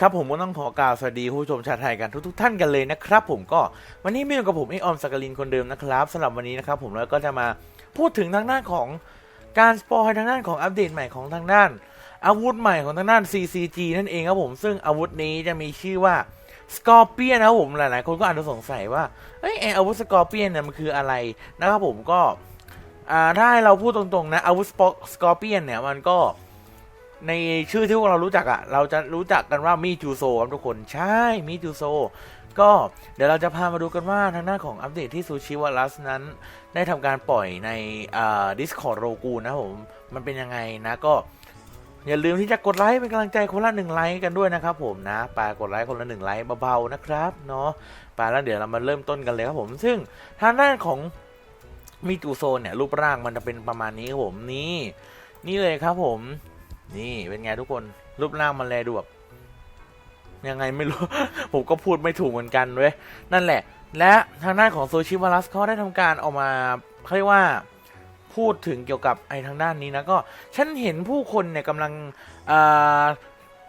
ครับผมก็ต้องขอกล่าวสวัสดีผู้ชมชาวไทยกันทุกๆท่านกันเลยนะครับผมก็วันนี้มีอยู่กับผมไอออมสักกลินคนเดิมนะครับสำหรับวันนี้นะครับผมแล้วก็จะมาพูดถึงทางด้านของการสปอยทางด้านของอัปเดตใหม่ของทางด้าน อาวุธใหม่ของทางด้าน CCG นั่นเองครับผมซึ่งอาวุธนี้จะมีชื่อว่า Scorpion นะครับผมหลายๆคนก็อาจจะสงสัยว่าเอ้ยไออาวุธ Scorpion เนี่ยมันคืออะไรนะครับผมก็ถ้าให้เราพูดตรงๆนะอาวุธ Scorpion เนี่ยมันก็ ในชื่อที่พวกเรารู้จักอะ่ะ เราจะรู้จักกันว่ามีจูโซครับทุกคนใช่มีจูโซ ก็เดี๋ยวเราจะพามาดูกันว่าทางหน้าของอัปเดตที่ซูชิวารัสนั้น ได้ทำการปล่อยในอ่า Discord โรกูนะผม มันเป็นยังไงนะก็อย่าลืมที่จะกดไลค์เป็นกำลังใจคนละหนึ่งไลค์กันด้วยนะครับผมนะปากดไลค์คนละหนึ่งไลค์เบาๆนะครับเนาะปาแล้วเดี๋ยวเรามาเริ่มต้นกันเลยครับผมซึ่งทางด้านของมีจูโซเนี่ยรูปร่างมันจะเป็นประมาณนี้ครับผมนี่นี่เลยครับผม นี่เป็นไงทุกคนรูปร่างมันแลดูแบบยังไงไม่รู้ ผมก็พูดไม่ถูกเหมือนกันเว้ยนั่นแหละ และทางด้านของโซชิวารัสเขาได้ทำการออกมาเขาเรียกว่าพูดถึงเกี่ยวกับไอ้ทางด้านนี้นะก็ฉันเห็นผู้คนเนี่ยกำลัง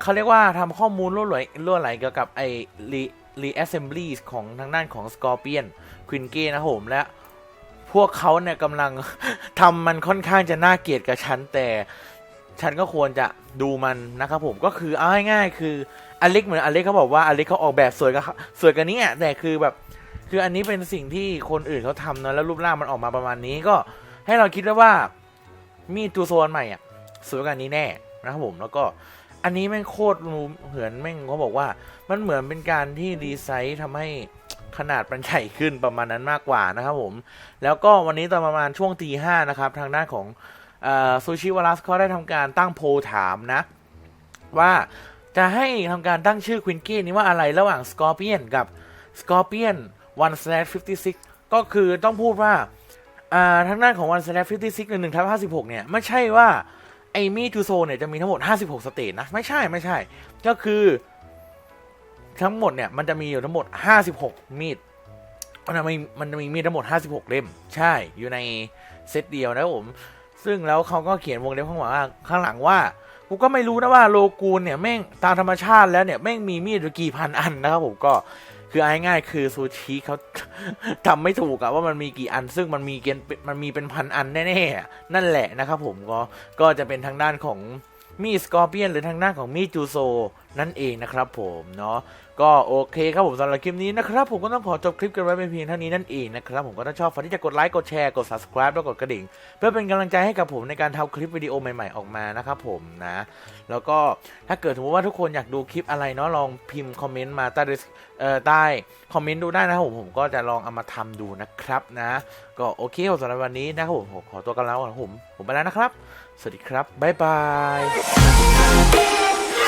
เขาเรียกว่าทำข้อมูลล่วไหลล่วไหลเกี่ยวกับไอ้รีรีแอสเซมบลีของทางด้านของสกอร์เปียนควินเก้นะผมและพวกเขาเนี่ยกำลังทำมันค่อนข้างจะน่าเกลียดกับฉันแต่ ฉันก็ควรจะดูมันนะครับผมก็คือเอาง่ายๆคืออเล็กเหมือนอเล็กเขาบอกว่าอเล็กเขาออกแบบสวยกับสวยกันนี้อะแต่คือแบบคืออันนี้เป็นสิ่งที่คนอื่นเขาทำนะแล้วรูปร่างมันออกมาประมาณนี้ก็ให้เราคิดได้ว่ามีดตูโซนใหม่อะสวยกว่านี้แน่นะครับผมแล้วก็อันนี้แม่งโคตรรูเหมือนแม่งเขาบอกว่ามันเหมือนเป็นการที่ดีไซน์ทำให้ขนาดมันใหญ่ขึ้นประมาณนั้นมากกว่านะครับผม แล้วก็วันนี้ตอนประมาณช่วงตีห้านะครับ ทางด้านของ ซูชิวารัสเขาได้ทำการตั้งโพถามนะ ว่าจะให้ทำการตั้งชื่อควินกี้นี้ว่าอะไรระหว่าง Scorpion กับ Scorpion 1 slash 56ก็คือต้องพูดว่าทางด้านของ1 slash 56 1 1ทับ56เนี่ย ไม่ใช่ว่า ไอมีทูโซเนี่ยจะมีทั้งหมด 56 สเตจนะ ไม่ใช่ไม่ใช่ ก็คือทั้งหมดเนี่ย มันจะมีอยู่ทั้งหมด 56 มีดมันจะมีมันจะมีมีดทั้งหมด 56 เล่ม ใช่อยู่ในเซตเดียวนะผม ซึ่งแล้วเขาก็เขียนวงเล็บข้างหลังว่าข้างหลังว่ากูก็ไม่รู้นะว่าโลกูนเนี่ยแม่งตามธรรมชาติแล้วเนี่ยแม่งมีมีดกี่พันอันนะครับผมก็คืออาง่ายๆคือซูชิเขาทำไม่ถูกอะว่ามันมีกี่อัน ซึ่งมันมีเกณฑ์มันมีเป็นพันอันแน่ๆนั่นแหละนะครับผมก็ก็จะเป็นทางด้านของมีสกอร์เปียนหรือทางด้านของมีจูโซ นั่นเองนะครับผมเนาะก็โอเคครับผมสำหรับคลิปนี้นะครับผมก็ต้องขอจบคลิปกันไว้เป็นเพียงเท่านี้นั่นเองนะครับผมก็ถ้าชอบฝากที่จะกดไลค์กดแชร์กด subscribe แล้วกดกระดิ่ง เพื่อเป็นกำลังใจให้กับผมในการทำคลิปวิดีโอใหม่ๆออกมานะครับผมนะ แล้วก็ถ้าเกิดสมมติว่าทุกคนอยากดูคลิปอะไรเนาะลองพิมพ์คอมเมนต์มาใต้เอ่อใต้คอมเมนต์ดูได้นะครับผมผมก็จะลองเอามาทำดูนะครับนะก็โอเคสำหรับวันนี้นะครับผมขอตัวกันแล้วนะครับผมผมไปแล้วนะครับ สวัสดีครับบ๊ายบาย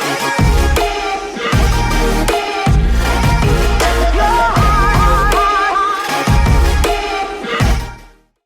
Yeah.